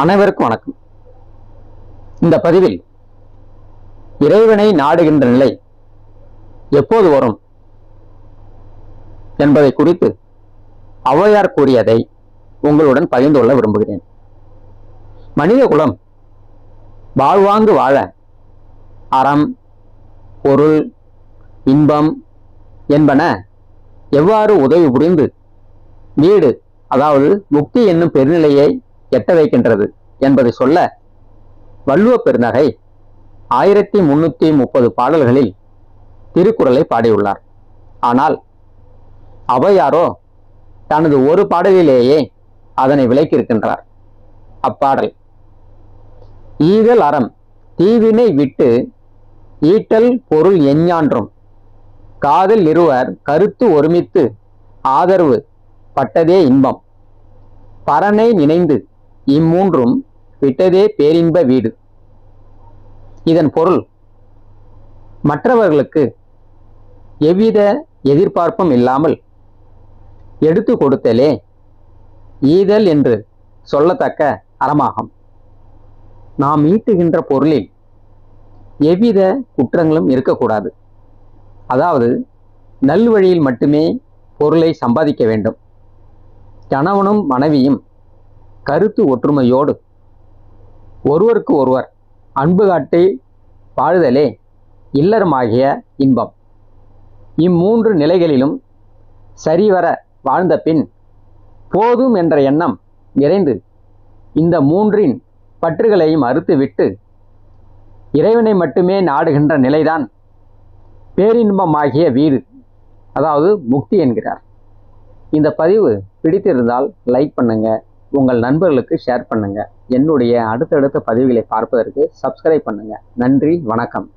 அனைவருக்கும் வணக்கம். இந்த பதிவில் இறைவனை நாடுகின்ற நிலை எப்போது வரும் என்பதை குறித்து ஔவையார் கூறியதை உங்களுடன் பகிர்ந்து கொள்ள விரும்புகிறேன். மனித குலம் வாழ்வாங்கு வாழ அறம் பொருள் இன்பம் என்பன எவ்வாறு உதவி புரிந்து வீடு அதாவது முக்தி என்னும் பெருநிலையை எட்ட வைக்கின்றது? என்பதை சொல்ல வள்ளுவ பெருநகை ஆயிரத்தி முன்னூத்தி முப்பது பாடல்களில் திருக்குறளை பாடியுள்ளார். ஆனால் அவையாரோ தனது ஒரு பாடலிலேயே அதனை விளக்கியிருக்கின்றார். அப்பாடல். ஈதல் அறம் தீவினை விட்டு ஈட்டல் பொருள் எஞ்ஞான்றும். காதல் இருவர் கருத்து ஒருமித்து ஆதரவு பட்டதே இன்பம். பரனை நினைந்து இம்மூன்றும் விட்டதே பேரின்ப வீடு. இதன் பொருள் மற்றவர்களுக்கு எவ்வித எதிர்பார்ப்பும் இல்லாமல் எடுத்து கொடுத்தலே ஈதல் என்று சொல்லத்தக்க அறமாகும். நாம் ஈட்டுகின்ற பொருளில் எவ்வித குற்றங்களும் இருக்கக்கூடாது. அதாவது நல்வழியில் மட்டுமே பொருளை சம்பாதிக்க வேண்டும். கணவனும் மனைவியும் கருத்து ஒற்றுமையோடு ஒருவருக்கு ஒருவர் அன்பு காட்டி வாழுதலே இல்லறமாகிய இன்பம். இம்மூன்று நிலைகளிலும் சரிவர வாழ்ந்த பின் போதும் என்ற எண்ணம் நிறைந்து இந்த மூன்றின் பற்றுகளையும் அறுத்துவிட்டு இறைவனை மட்டுமே நாடுகின்ற நிலைதான் பேரின்பமாகிய வீடு அதாவது முக்தி என்கிறார். இந்த பதிவு பிடித்திருந்தால் லைக் பண்ணுங்கள் உங்கள் நண்பர்களுக்கு ஷேர் பண்ணுங்கள் என்னுடைய அடுத்தடுத்த பதிவுகளை பார்ப்பதற்கு சப்ஸ்கிரைப் பண்ணுங்கள் நன்றி வணக்கம்.